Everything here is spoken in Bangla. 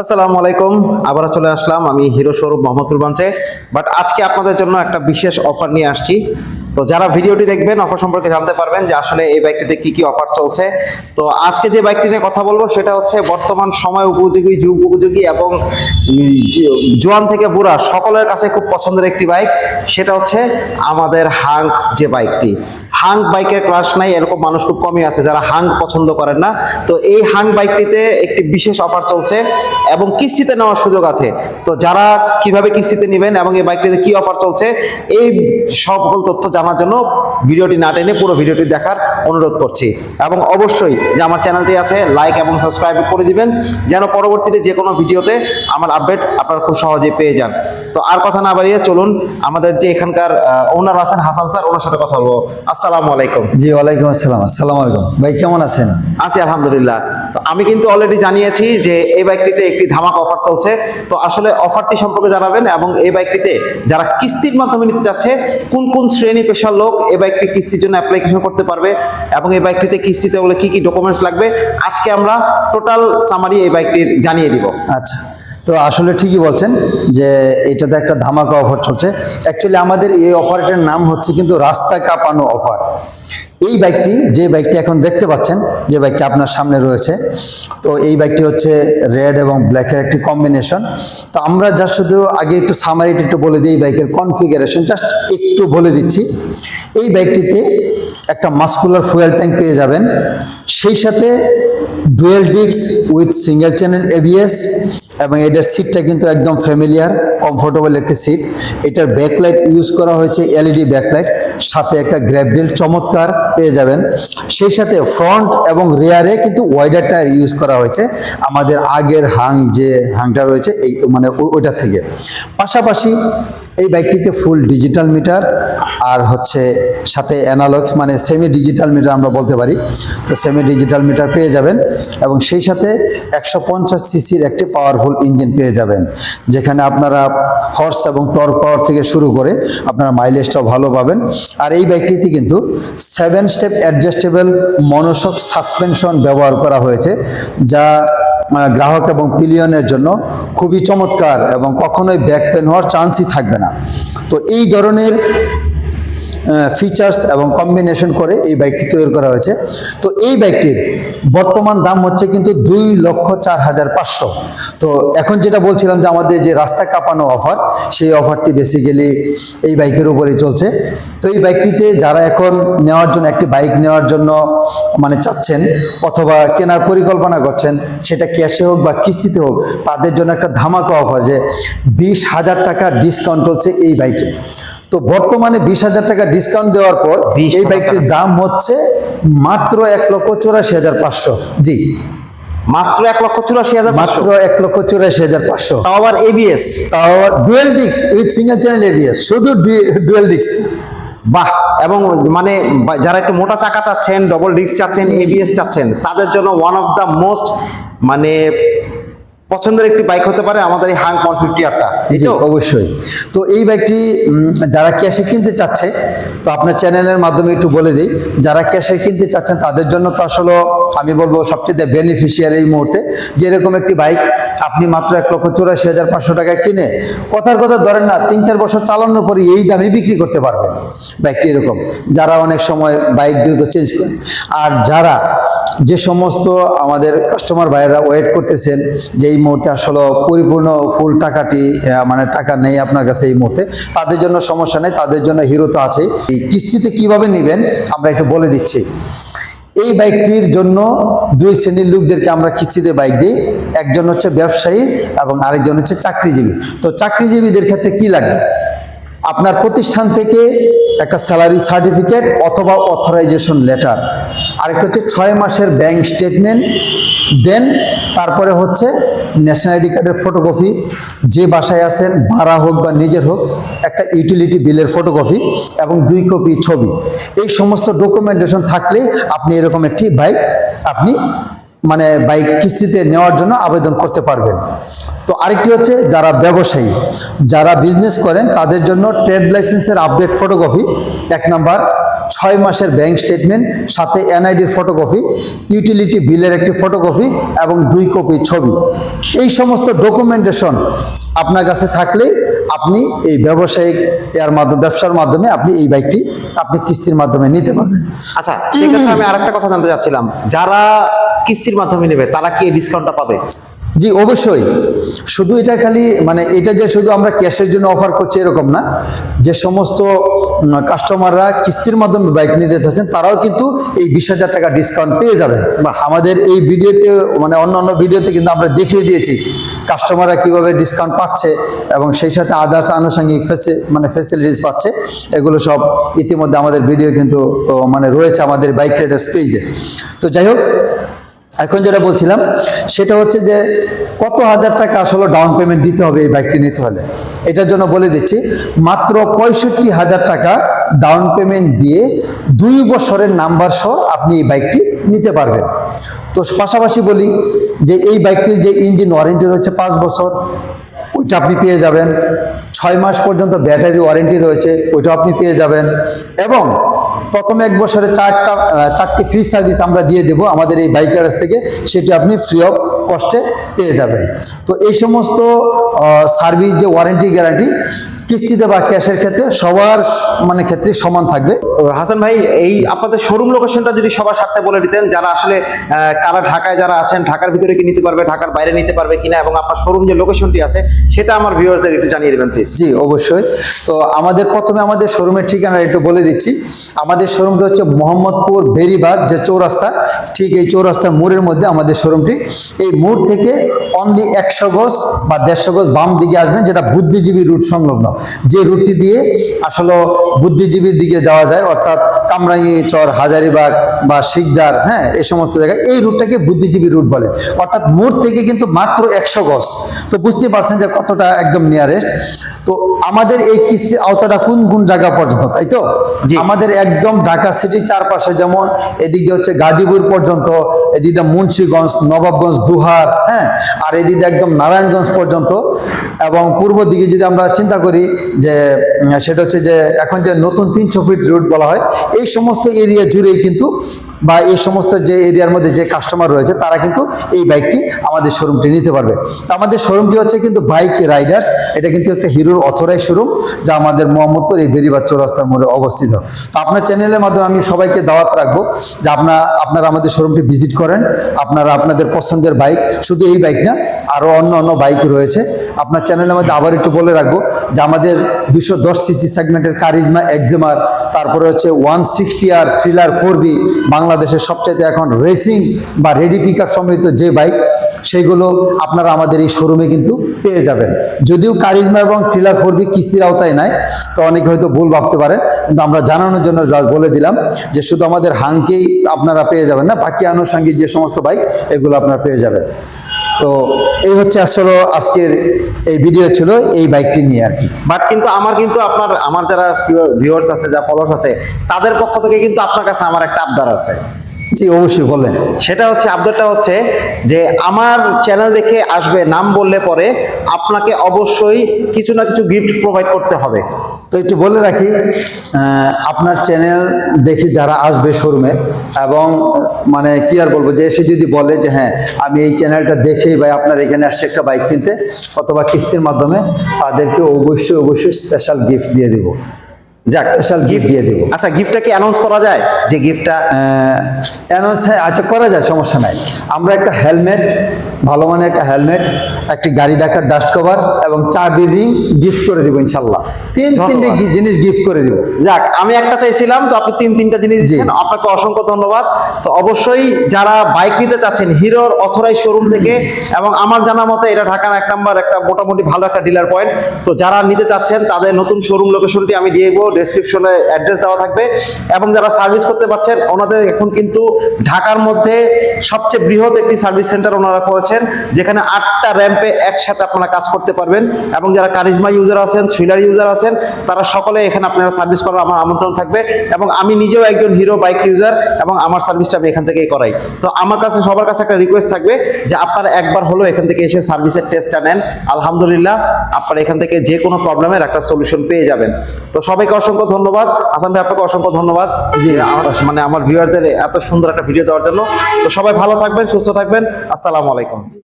আসসালামু আলাইকুম। আবার চলে আসলাম আমি হিরো সৌরভ মোহাম্মদপুর বাঞ্চে বাট আজকে আপনাদের জন্য একটা বিশেষ অফার নিয়ে আসছি। তো যারা ভিডিওটি দেখবেন অফার সম্পর্কে জানতে পারবেন যে আসলে এই বাইকটিতে কি কি অফার চলছে। তো আজকে যে বাইকটি নিয়ে কথা বলব, সেটা হচ্ছে বর্তমান সময় উপযোগী, যুগ উপযোগী এবং জোয়ান থেকে বুড়া সকলের কাছে খুব পছন্দের একটি বাইক সেটা হচ্ছে আমাদের হাঙ্ক যে বাইকটি হাঙ্ক বাইকের ক্লাস নাই, এরকম মানুষ খুব কমই আছে যারা হাঙ্ক পছন্দ করেন না। তো এই হাঙ্ক বাইকটিতে একটি বিশেষ অফার চলছে এবং কিস্তিতে নেওয়ার সুযোগ আছে। তো যারা কীভাবে কিস্তিতে নেবেন এবং এই বাইকটিতে কি অফার চলছে, এই সকল তথ্য জানার জন্য ভিডিওটি না টেনে পুরো ভিডিওটি দেখার অনুরোধ করছি। এবং অবশ্যই যে আমার চ্যানেলটি আছে লাইক এবং সাবস্ক্রাইব করে দিবেন যেন পরবর্তীতে যে কোনো ভিডিওতে আমার আপডেট আপনারা খুব সহজেই পেয়ে যান। তো আর কথা না বাড়িয়ে চলুন আমাদের যে এখানকার ওনার আছেন হাসান স্যার ওনার সাথে কথা বলব। আসসালামু আলাইকুম। জি ওয়ালাইকুম আসসালাম। আসসালামু আলাইকুম। ভাই কেমন আছেন? আছি আলহামদুলিল্লাহ। তো আমি কিন্তু অলরেডি জানিয়েছি যে এই বাইকটিতে একটি ধামাক অফার চলছে। তো আসলে অফারটি সম্পর্কে জানাবেন এবং এই বাইকটিতে যারা কিস্তির মাধ্যমে নিতে যাচ্ছে কোন কোন শ্রেণি পেশার লোক এই বাইকটি কিস্তির জন্য অ্যাপ্লিকেশন করতে পারবে এবং এই বাইকটিতে কিস্তিতে হলে কি কি ডকুমেন্টস লাগবে, আজকে আমরা টোটাল সামারি এই বাইকটির জানিয়ে দিব। আচ্ছা তো আসলে ঠিকই বলছেন যে এটাতে একটা ধামাকা অফার চলছে। অ্যাকচুয়ালি আমাদের এই অফারটার নাম হচ্ছে কিন্তু রাস্তা কাঁপানো অফার এই বাইকটি, যে বাইকটি এখন দেখতে পাচ্ছেন, যে বাইকটি আপনার সামনে রয়েছে, তো এই বাইকটি হচ্ছে রেড এবং ব্ল্যাকের একটি কম্বিনেশন তো আমরা যা শুধু আগে একটু সামারিটা একটু বলে দিই এই বাইকের কনফিগারেশন জাস্ট একটু বলে দিচ্ছি। এই বাইকটিতে একটা মাস্কুলার ফুয়েল ট্যাঙ্ক পেয়ে যাবেন। সেই সাথে dual disc with single channel ABS এবং এটার সিটটা কিন্তু একদম ফ্যামিলিয়ার কমফোর্টেবল একটি সিট এটার ব্যাকলাইট ইউজ করা হয়েছে এলইডি ব্যাকলাইট সাথে একটা গ্র্যাবডিল চমৎকার পেয়ে যাবেন। সেই সাথে ফ্রন্ট এবং রেয়ারে কিন্তু ওয়াইডার টায়ার ইউজ করা হয়েছে। আমাদের আগের হাং যে হাংটা রয়েছে, এই মানে ওইটার থেকে। পাশাপাশি এই বাইকটিতে ফুল ডিজিটাল মিটার আর হচ্ছে সাথে অ্যানালগস মানে সেমি ডিজিটাল মিটার আমরা বলতে পারি। তো সেমি ডিজিটাল মিটার পেয়ে যাবেন এবং সেই সাথে একশো পঞ্চাশ সিসির একটি পাওয়ারফুল ইঞ্জিন পেয়ে যাবেন, যেখানে আপনারা হর্স এবং টর্ক পাওয়ার থেকে শুরু করে আপনারা মাইলেজটাও ভালো পাবেন। আর এই বাইকটিতে কিন্তু seven step adjustable monoshock suspension ব্যবহার করা হয়েছে, যা গ্রাহক এবং পিলিয়নের জন্য খুবই চমৎকার এবং কখনোই ব্যাক পেন হওয়ার চান্সই থাকবে না। তো এই ধরনের ফিচার্স এবং কম্বিনেশন করে এই বাইকটি তৈরি করা হয়েছে। তো এই বাইকটির বর্তমান দাম হচ্ছে কিন্তু দুই লক্ষ চার হাজার পাঁচশো। তো এখন যেটা বলছিলাম যে আমাদের যে রাস্তা কাঁপানো অফার সেই অফারটি বেসিক্যালি এই বাইকের উপরেই চলছে। তো এই বাইকটিতে যারা এখন নেওয়ার জন্য, একটি বাইক নেওয়ার জন্য মানে চাচ্ছেন অথবা কেনার পরিকল্পনা করছেন, সেটা ক্যাশে হোক বা কিস্তিতে হোক, তাদের জন্য একটা ধামাকা অফার যে বিশ হাজার টাকা ডিসকাউন্ট চলছে এই বাইকে তো বর্তমানে বিশ হাজার টাকা ডিসকাউন্ট দেওয়ার পর 20 এই বাইকটির দাম হচ্ছে মাত্র এক লক্ষ চুরাশি হাজার পাঁচশো। জি। মাত্র এক লক্ষ চুরাশি হাজার মাত্র এক লক্ষ চুরাশি হাজার পাঁচশো। আবার এবিএস তাও dual disc with single channel ABS শুধু ডুয়েল ডিস্ক বাহ এবং মানে যারা একটু মোটা চাকা চাচ্ছেন ডবল ডিস্ক চাচ্ছেন এবিএস চাচ্ছেন তাদের জন্য ওয়ান অফ দ্য মোস্ট মানে পছন্দের একটি বাইক হতে পারে আমাদের এই হাং ওয়ান ফিফটি আরটা তো? অবশ্যই। তো এই বাইকটি যারা ক্যাশে কিনতে চাচ্ছে তো আপনার চ্যানেলের মাধ্যমে একটু বলে দিই যারা ক্যাশে কিনতে চাচ্ছেন তাদের জন্য তো আসলে আমি বলব সবচেয়ে বেনিফিশিয়ার এই মুহূর্তে। যে এরকম একটি বাইক আপনি মাত্র এক লক্ষ চুরাশি হাজার পাঁচশো টাকায় কিনে কথার কথা ধরেন না তিন চার বছর চালানোর পরে এই দামে বিক্রি করতে পারবেন। বাইকটি এরকম। যারা অনেক সময় বাইক দ্রুত চেঞ্জ করে আর যারা যে সমস্ত আমাদের কাস্টমার ভাইয়েরা ওয়েট করতেছেন যে এই মুহূর্তে আসলে পরিপূর্ণ ফুল টাকাটি মানে টাকা নেই আপনার কাছে এই মুহূর্তে, তাদের জন্য সমস্যা নেই, তাদের জন্য হিরো তো আছে এই কিস্তিতে কীভাবে নেবেন আমরা একটু বলে দিচ্ছি। এই বাইকটির জন্য দুই শ্রেণির লোকদেরকে আমরা কিস্তিতে বাইক দিই, একজন হচ্ছে ব্যবসায়ী এবং আরেকজন হচ্ছে চাকরিজীবী। তো চাকরিজীবীদের ক্ষেত্রে কি লাগবে? আপনার প্রতিষ্ঠান থেকে একটা স্যালারি সার্টিফিকেট অথবা অথরাইজেশন লেটার আরেকটা হচ্ছে ছয় মাসের ব্যাংক স্টেটমেন্ট দেন তারপরে হচ্ছে ন্যাশনাল আইডি কার্ডের ফটোকপি যে বাসায় আছেন, ভাড়া হোক বা নিজের হোক, একটা ইউটিলিটি বিলের ফটোকপি এবং দুই কপি ছবি। এই সমস্ত ডকুমেন্টেশন থাকলে আপনি এরকম একটি বাইক আপনি মানে বাইক কিস্তিতে নেওয়ার জন্য আবেদন করতে পারবেন। তো আরেকটি হচ্ছে যারা ব্যবসায়ী, যারা বিজনেস করেন, তাদের জন্য ট্রেড লাইসেন্সের আপডেট ফটোকপি এক নাম্বার ছয় মাসের ব্যাংক স্টেটমেন্ট সাথে এনআইডির ফটোকপি ইউটিলিটি বিলের একটি ফটোকপি এবং দুই কপি ছবি। এই সমস্ত ডকুমেন্টেশন আপনার কাছে থাকলে আপনি এই ব্যবসায়িক এর মাধ্যমে, ব্যবসার মাধ্যমে আপনি এই বাইকটি আপনি কিস্তির মাধ্যমে নিতে পারবেন। আচ্ছা সেক্ষেত্রে আমি আরেকটা কথা জানতে চাচ্ছিলাম। যারা কিস্তির মাধ্যমে নেবে তারা কি এই ডিসকাউন্টটা পাবে? জি অবশ্যই। শুধু এটা খালি মানে এটা যে শুধু আমরা ক্যাশের জন্য অফার করছি এরকম না। যে সমস্ত কাস্টমাররা কিস্তির মাধ্যমে বাইক নিতে চাচ্ছেন তারাও কিন্তু এই বিশ হাজার টাকা ডিসকাউন্ট পেয়ে যাবেন। বাহ। আমাদের এই ভিডিওতে মানে অন্য অন্য ভিডিওতে কিন্তু আমরা দেখিয়ে দিয়েছি কাস্টমাররা কীভাবে ডিসকাউন্ট পাচ্ছে এবং সেই সাথে আদার্স আনুষঙ্গিক ফেসি মানে ফেসিলিটিস পাচ্ছে। এগুলো সব ইতিমধ্যে আমাদের ভিডিও কিন্তু মানে রয়েছে আমাদের বাইক রাইডার্স পেজে তো যাই হোক এখন যেটা বলছিলাম, সেটা হচ্ছে যে কত হাজার টাকা আসলে ডাউন পেমেন্ট দিতে হবে এই বাইকটি নিতে হলে? এটার জন্য বলে দিচ্ছি, মাত্র পঁয়ষট্টি হাজার টাকা ডাউন পেমেন্ট দিয়ে দুই বছরের নাম্বার সহ আপনি এই বাইকটি নিতে পারবেন। তো পাশাপাশি বলি যে এই বাইকটির যে ইঞ্জিন ওয়ারেন্টি রয়েছে পাঁচ বছর, ওইটা আপনি পেয়ে যাবেন। ছয় মাস পর্যন্ত ব্যাটারি ওয়ারেন্টি রয়েছে, ওইটাও আপনি পেয়ে যাবেন। এবং প্রথম এক বছরে চারটা চারটি ফ্রি সার্ভিস আমরা দিয়ে দেব আমাদের এই বাইকার্স থেকে, সেটি আপনি ফ্রি অফ কস্টে পেয়ে যাবেন। তো এই সমস্ত সার্ভিস যে ওয়ারেন্টি গ্যারান্টি কিস্তিতে বা ক্যাশের ক্ষেত্রে সবার মানে ক্ষেত্রে সমান থাকবে। হাসান ভাই এই আপনাদের শোরুম লোকেশনটা যদি সবার সাথে বলে দিতেন যারা আসলে কারা ঢাকায় যারা আছেন ঢাকার ভিতরে কি নিতে পারবে ঢাকার বাইরে নিতে পারবে কিনা এবং আপনার শোরুম যে লোকেশনটি আছে সেটা আমার ভিউয়ার্সদের একটু জানিয়ে দেবেন প্লিজ জি অবশ্যই। তো আমাদের প্রথমে আমাদের শোরুমের ঠিকানা একটু বলে দিচ্ছি। আমাদের শোরুমটা হচ্ছে মোহাম্মদপুর বেরিবাদ যে চৌরাস্তা ঠিক এই চৌরাস্তার মোড়ের মধ্যে আমাদের শোরুমটি এই মোড় থেকে অনলি একশো গজ বা দেড়শো গজ বাম দিকে আসবেন যেটা বুদ্ধিজীবী রুট সংলগ্ন। যে রুটটি দিয়ে আসলে বুদ্ধিজীবীর দিকে যাওয়া যায় অর্থাৎ কামরাঙ্গি চর হাজারিবাগ বা শিকদার হ্যাঁ এই সমস্ত জায়গায় এই রুটটাকে বুদ্ধিজীবী রুট বলে। অর্থাৎ মোড় থেকে কিন্তু মাত্র একশো গজ। তো বুঝতে পারছেন যে কতটা একদম নিয়ারেস্ট তো আমাদের এই কিস্তির আওতাটা কোন কোন জায়গা পর্যন্ত তাই তো। আমাদের একদম ঢাকা সিটির চারপাশে যেমন এদিকে হচ্ছে গাজীপুর পর্যন্ত এদিকে মুন্সীগঞ্জ নবাবগঞ্জ দুহার হ্যাঁ আর এদিকে একদম নারায়ণগঞ্জ পর্যন্ত। এবং পূর্ব দিকে যদি আমরা চিন্তা করি যে সেটা হচ্ছে যে এখন যে নতুন তিনশো ফিট রুট বলা হয় এই সমস্ত এরিয়া জুড়েই কিন্তু বা এই সমস্ত যে এরিয়ার মধ্যে যে কাস্টমার রয়েছে, তারা কিন্তু এই বাইকটি আমাদের শোরুমটি নিতে পারবে। তো আমাদের শোরুমটি হচ্ছে কিন্তু বাইক রাইডার্স এটা কিন্তু একটা হিরোর অথরাইজ শোরুম যা আমাদের মোহাম্মদপুর এই বেরিবাদ চৌরাস্তার মোড়ে অবস্থিত। তো আপনার চ্যানেলের মাধ্যমে আমি সবাইকে দাওয়াত রাখব যে আপনার আপনারা আমাদের শোরুমটি ভিজিট করেন, আপনারা আপনাদের পছন্দের বাইক শুধু এই বাইক না আরও অন্য অন্য বাইক রয়েছে। আপনার চ্যানেলের মধ্যে আবার একটু বলে রাখব যে আমাদের দুশো দশ সিসি সেগমেন্টের কারিজমা এক্সেমার তারপরে হচ্ছে ওয়ান সিক্সটি আর থ্রিলার ফোর বি বাংলাদেশের সবচাইতে এখন রেসিং বা রেডি পিক আপ সমৃদ্ধ যে বাইক সেগুলো আপনারা আমাদের এই শোরুমে কিন্তু পেয়ে যাবেন। যদিও কারিজমা এবং থ্রিলার ফোর বি কিস্তির আওতায় নাই, তো অনেকে হয়তো ভুল ভাবতে পারেন, কিন্তু আমরা জানানোর জন্য বলে দিলাম যে শুধু আমাদের হাংকেই আপনারা পেয়ে যাবেন না, বাকি আনুষঙ্গিক যে সমস্ত বাইক এগুলো আপনারা পেয়ে যাবেন। তো এই হচ্ছে আসলে আজকের এই ভিডিও ছিল, এই বাইকটি নিয়ে আর কি। বাট কিন্তু আমার কিন্তু আপনার, আমার যারা ভিউয়ার্স আছে, যা ফলোয়ার্স আছে, তাদের পক্ষ থেকে কিন্তু আপনার কাছে আমার একটা আবদার আছে। জি অবশ্যই বলেন। সেটা হচ্ছে আবদারটা হচ্ছে যে আমার চ্যানেল দেখে আসবে নাম বললে পরে আপনাকে অবশ্যই কিছু না কিছু গিফট প্রোভাইড করতে হবে। তো একটু বলে রাখি আপনার চ্যানেল দেখে যারা আসবে শোরুমে এবং মানে কি আর বলব যে এসে যদি বলে যে হ্যাঁ আমি এই চ্যানেলটা দেখেই ভাই আপনার এখানে আসছে একটা বাইক কিনতে অথবা কিস্তির মাধ্যমে তাদেরকে অবশ্যই অবশ্যই স্পেশাল গিফট দিয়ে দেবো। যাক স্পেশাল গিফট দিয়ে দেবো। আচ্ছা গিফটটা কি অ্যানাউন্স করা যায়? যে গিফটটা অ্যানাউন্স হ্যাঁ আচ্ছা করা যায় সমস্যা নাই। আমরা একটা হেলমেট ভালো মানের একটা হেলমেট একটি গাড়ি ডাকার ডাস্ট কভার এবং চাবি রিং গিফট করে দিব ইনশাল্লাহ। তিন। তিনটে জিনিস গিফট করে দিব। যাক আমি একটা চাইছিলাম তো আপনি তিন তিনটা জিনিস দিচ্ছেন। আপনাকে অসংখ্য ধন্যবাদ। তো অবশ্যই যারা বাইক নিতে চাচ্ছেন হিরোর অথরাইজ শোরুম থেকে এবং আমার জানা মতে এটা ঢাকার এক নাম্বার একটা মোটামুটি ভালো একটা ডিলার পয়েন্ট তো যারা নিতে চাচ্ছেন তাদের নতুন শোরুম লোকেশনটি আমি দিয়ে দেবো। ডেসক্রিপশনে অ্যাড্রেস দেওয়া থাকবে। এবং যারা সার্ভিস করতে পারছেন, ওনাদের এখন কিন্তু ঢাকার মধ্যে সবচেয়ে বৃহৎ একটি সার্ভিস সেন্টার ওনারা করেছেন, যেখানে আটটা র্যাম্পে একসাথে আপনারা কাজ করতে পারবেন। এবং যারা কারিজমা ইউজার আছেন থ্রিলার ইউজার আছেন, তারা সকলে এখানে আপনারা সার্ভিস করার আমার আমন্ত্রণ থাকবে। এবং আমি নিজেও একজন হিরো বাইক ইউজার এবং আমার সার্ভিসটা আমি এখান থেকেই করাই। তো আমার কাছে, সবার কাছে একটা রিকোয়েস্ট থাকবে যে আপনারা একবার হলো এখান থেকে এসে সার্ভিসের টেস্টটা নেন। আলহামদুলিল্লাহ, আপনারা এখান থেকে যে কোনো প্রবলেমের একটা সলিউশন পেয়ে যাবেন। তো সবাইকে অসংখ্য ধন্যবাদ। আসাম ভাই, আপনাকে অসংখ্য ধন্যবাদ। জি মানে আমার ভিউয়ারদের এত সুন্দর একটা ভিডিও দেওয়ার জন্য। তো সবাই ভালো থাকবেন, সুস্থ থাকবেন। আসসালামু আলাইকুম।